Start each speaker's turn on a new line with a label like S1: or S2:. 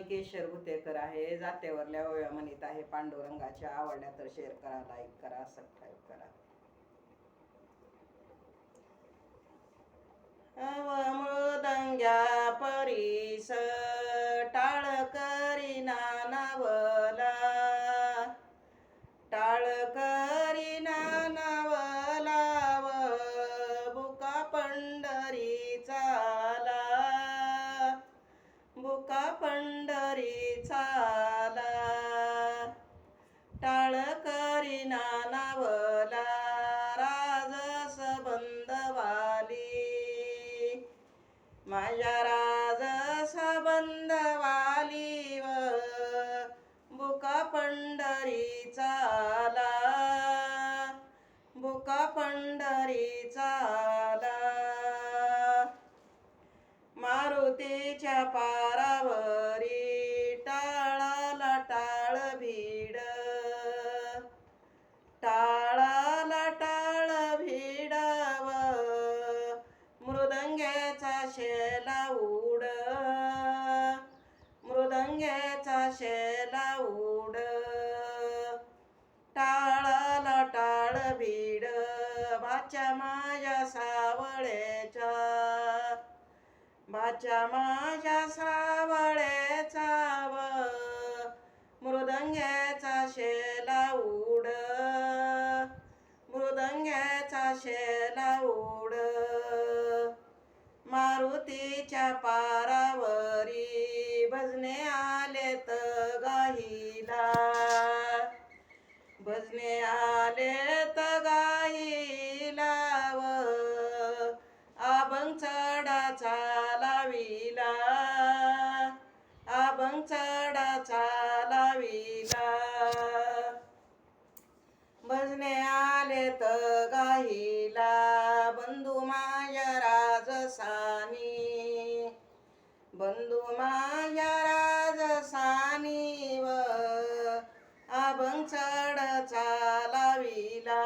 S1: केशर भुतेकर आहे जातेवरल्या ओव्या म्हणीत आहे पांडुरंगाच्या आवडल्या तर शेअर करा लाईक करा सबस्क्राईब करा. माझ्या राज बंदवाली व बुका पंढरी चाला बुका पंढरी चाला मारुतीच्या पारावर मृदंग्याचा शेला उड. मृदंग्याचा शेला उड. टाळाला टाळ भीड भाच्या माझ्या सावळेच्या भाच्या माझ्या सावळेचा व मृदंग्याचा शेला उड. मृदंग्याचा शेला उड. मारुतीच्या पारावरी भजने आलेत गाईला. भजने आलेत गाईला व आभंग चढा लाविला आभंग चढा लाविला भजने आले त गाईला. बंधू मा बंधू माझ्या राजसानीव अभंग चढ चालाविला